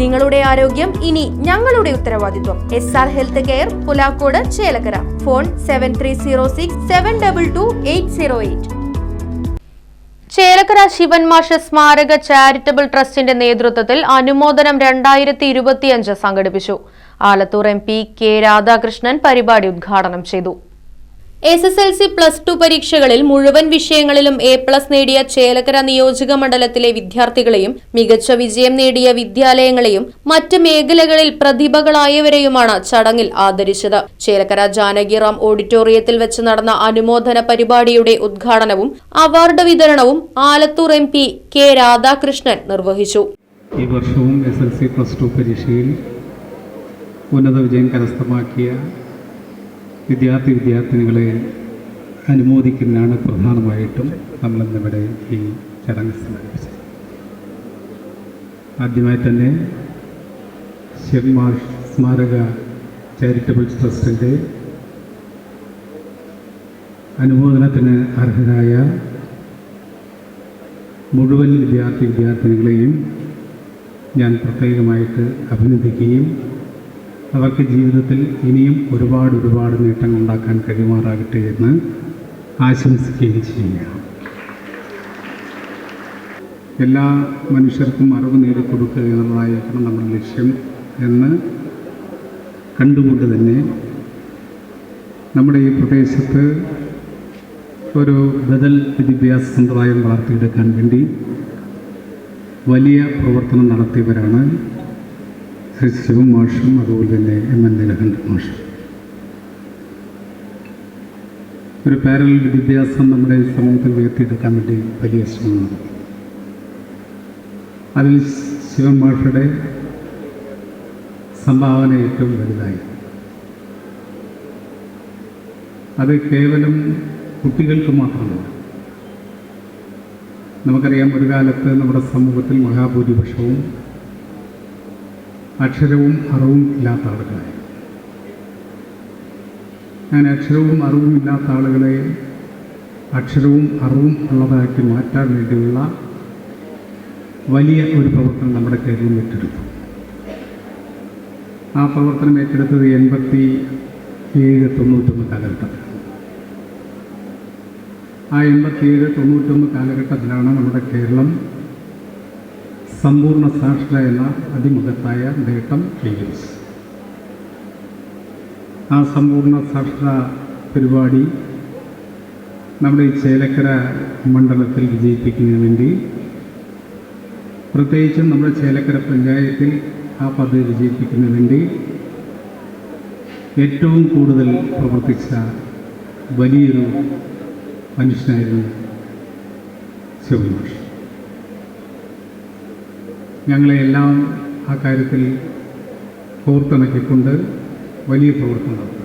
നിങ്ങളുടെ ആരോഗ്യം ഇനി ഞങ്ങളുടെ ഉത്തരവാദിത്വം. S R health care Pulakode Chelakkara. Phone seven three zero six seven double two eight zero eight Chelakkara ശിവൻമാഷ സ്മാരക ചാരിറ്റബിൾ ട്രസ്റ്റിന്റെ നേതൃത്വത്തിൽ അനുമോദനം രണ്ടായിരത്തി ഇരുപത്തിയഞ്ച് സംഘടിപ്പിച്ചു. Alathur M P K Radhakrishnan പരിപാടി ഉദ്ഘാടനം ചെയ്തു. S S L C plus two പരീക്ഷകളിൽ മുഴുവൻ വിഷയങ്ങളിലും എ പ്ലസ് നേടിയ ചേലക്കര നിയോജക മണ്ഡലത്തിലെ വിദ്യാർത്ഥികളെയും മികച്ച വിജയം നേടിയ വിദ്യാലയങ്ങളെയും മറ്റ് മേഖലകളിൽ പ്രതിഭകളായവരെയുമാണ് ചടങ്ങിൽ ആദരിച്ചത്. ചേലക്കര ജാനകിറാം ഓഡിറ്റോറിയത്തിൽ വെച്ച് നടന്ന അനുമോദന പരിപാടിയുടെ ഉദ്ഘാടനവും അവാർഡ് വിതരണവും Alathur M P K Radhakrishnan നിർവഹിച്ചു. ഈ വർഷവും S L C plus two പരീക്ഷയിൽ ഉന്നത വിജയം കരസ്ഥമാക്കിയ വിദ്യാർത്ഥി വിദ്യാർത്ഥിനികളെ അനുമോദിക്കുന്നതാണ് പ്രധാനമായിട്ടും നമ്മളിന്നിവിടെ ഈ ചടങ്ങ് സംഘടിപ്പിച്ചത്. ആദ്യമായി തന്നെ ശിവമാർ സ്മാരക ചാരിറ്റബിൾ ട്രസ്റ്റിന്റെ അനുമോദനത്തിന് അർഹരായ മുഴുവൻ വിദ്യാർത്ഥി വിദ്യാർത്ഥിനികളെയും ഞാൻ പ്രത്യേകമായിട്ട് അഭിനന്ദിക്കുകയും അവർക്ക് ജീവിതത്തിൽ ഇനിയും ഒരുപാട് ഒരുപാട് നേട്ടങ്ങൾ ഉണ്ടാക്കാൻ കഴിയുമാറാകട്ടെ എന്ന് ആശംസിക്കുകയും ചെയ്യുകയാണ്. എല്ലാ മനുഷ്യർക്കും അറിവ് നേടിക്കൊടുക്കുക എന്നുള്ളതായിരിക്കണം നമ്മുടെ ലക്ഷ്യം എന്ന് കണ്ടുകൊണ്ട് തന്നെ നമ്മുടെ ഈ പ്രദേശത്ത് ഒരു ബദൽ വിദ്യാഭ്യാസ സമ്പ്രദായം വളർത്തിയെടുക്കാൻ വേണ്ടി വലിയ പ്രവർത്തനം നടത്തിയവരാണ് ശിവം അതുപോലെ തന്നെ എം എൻ നീലകണ്ഠൻ മാഷും ഒരു പാരൽ വിദ്യാഭ്യാസം നമ്മുടെ സമൂഹത്തിൽ ഉയർത്തിയെടുക്കാൻ വേണ്ടി വലിയ ശ്രമം അതിൽ ശിവൻ സംഭാവന ഏറ്റവും വലുതായി. അത് കേവലം കുട്ടികൾക്ക് മാത്രമല്ല. നമുക്കറിയാം ഒരു കാലത്ത് നമ്മുടെ സമൂഹത്തിൽ മഹാഭൂരിപക്ഷവും അക്ഷരവും അറിവും ഇല്ലാത്ത ആളുകളെ. ഞാൻ അക്ഷരവും അറിവും ഇല്ലാത്ത ആളുകളെ അക്ഷരവും അറിവും ഉള്ളതാക്കി മാറ്റാൻ വേണ്ടിയുള്ള വലിയ ഒരു പ്രവർത്തനം നമ്മുടെ കേരളം ഏറ്റെടുത്തു. ആ പ്രവർത്തനം ഏറ്റെടുത്തത് എൺപത്തി ഏഴ് തൊണ്ണൂറ്റൊന്ന് കാലഘട്ടത്തിൽ. ആ എൺപത്തിയേഴ് തൊണ്ണൂറ്റൊന്ന് കാലഘട്ടത്തിലാണ് നമ്മുടെ കേരളം സമ്പൂർണ സാക്ഷര എന്ന അതിമഹത്തായ നേട്ടം ചെയ്യുന്നു ആ സമ്പൂർണ സാക്ഷര പരിപാടി നമ്മുടെ ഈ ചേലക്കര മണ്ഡലത്തിൽ വിജയിപ്പിക്കുന്നതിന് വേണ്ടി പ്രത്യേകിച്ചും നമ്മുടെ ചേലക്കര പഞ്ചായത്തിൽ ആ പദ്ധതി വിജയിപ്പിക്കുന്നതിന് വേണ്ടി ഏറ്റവും കൂടുതൽ പ്രവർത്തിച്ച വലിയൊരു മനുഷ്യനായിരുന്നു ശിവമാഷ് ഞങ്ങളെ എല്ലാം ആ കാര്യത്തിൽ കോർത്തിണക്കിക്കൊണ്ട് വലിയ പ്രവർത്തനം നടത്തി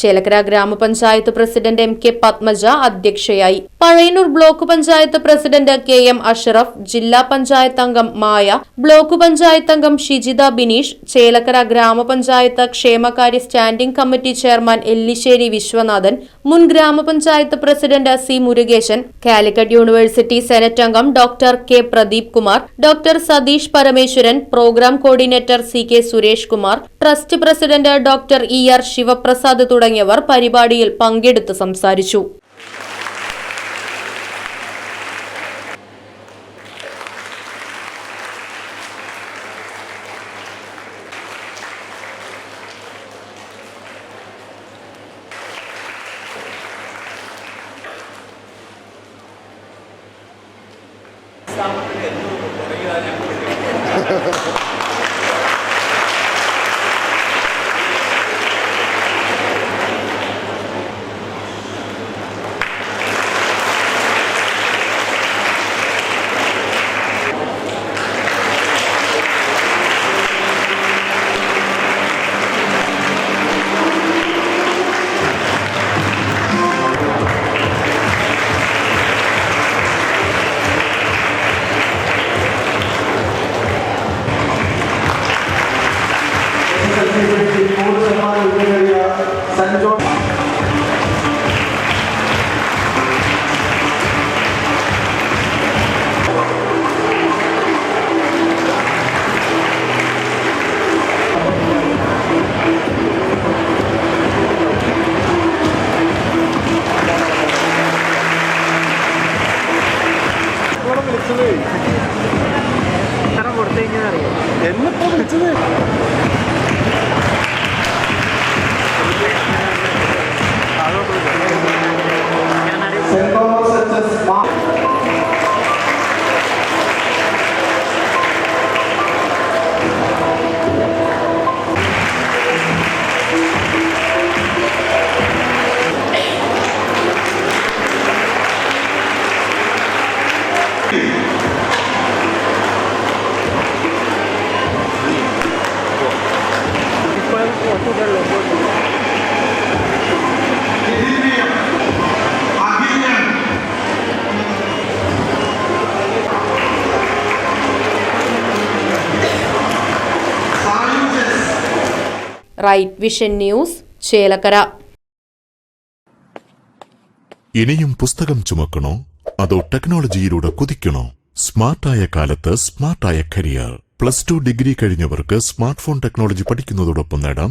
ചേലക്കര ഗ്രാമപഞ്ചായത്ത് പ്രസിഡന്റ് എം കെ പത്മജ അധ്യക്ഷയായി. Pazhayannur block panchayat president K M Ashraf ജില്ലാ പഞ്ചായത്ത് അംഗം മായ ബ്ലോക്ക് പഞ്ചായത്ത് അംഗം ഷിജിത ബിനീഷ് ചേലക്കര ഗ്രാമപഞ്ചായത്ത് ക്ഷേമകാര്യ standing committee chairman Ellissery Viswanathan മുൻ ഗ്രാമപഞ്ചായത്ത് president C Murukesan Calicut university senate അംഗം doctor K Pradeep Kumar doctor Satheesh Parameswaran programme coordinator C K Suresh Kumar trust president doctor E R Sivaprasad തുടങ്ങിയവർ പരിപാടിയിൽ പങ്കെടുത്ത് സംസാരിച്ചു. സ്ഥാപനത്തിന് എന്തുകൊണ്ട്? തുടങ്ങിയതാണ് ഞങ്ങൾ റൈറ്റ് വിഷൻ ന്യൂസ് ചേലക്കര ഇനിയും പുസ്തകം ചുമക്കണോ? അതോ ടെക്നോളജിയിലൂടെ കുതിക്കണോ? സ്മാർട്ടായ കാലത്ത് സ്മാർട്ടായ കരിയർ. പ്ലസ് ടു ഡിഗ്രി കഴിഞ്ഞവർക്ക് സ്മാർട്ട് ഫോൺ ടെക്നോളജി പഠിക്കുന്നതോടൊപ്പം നേടാം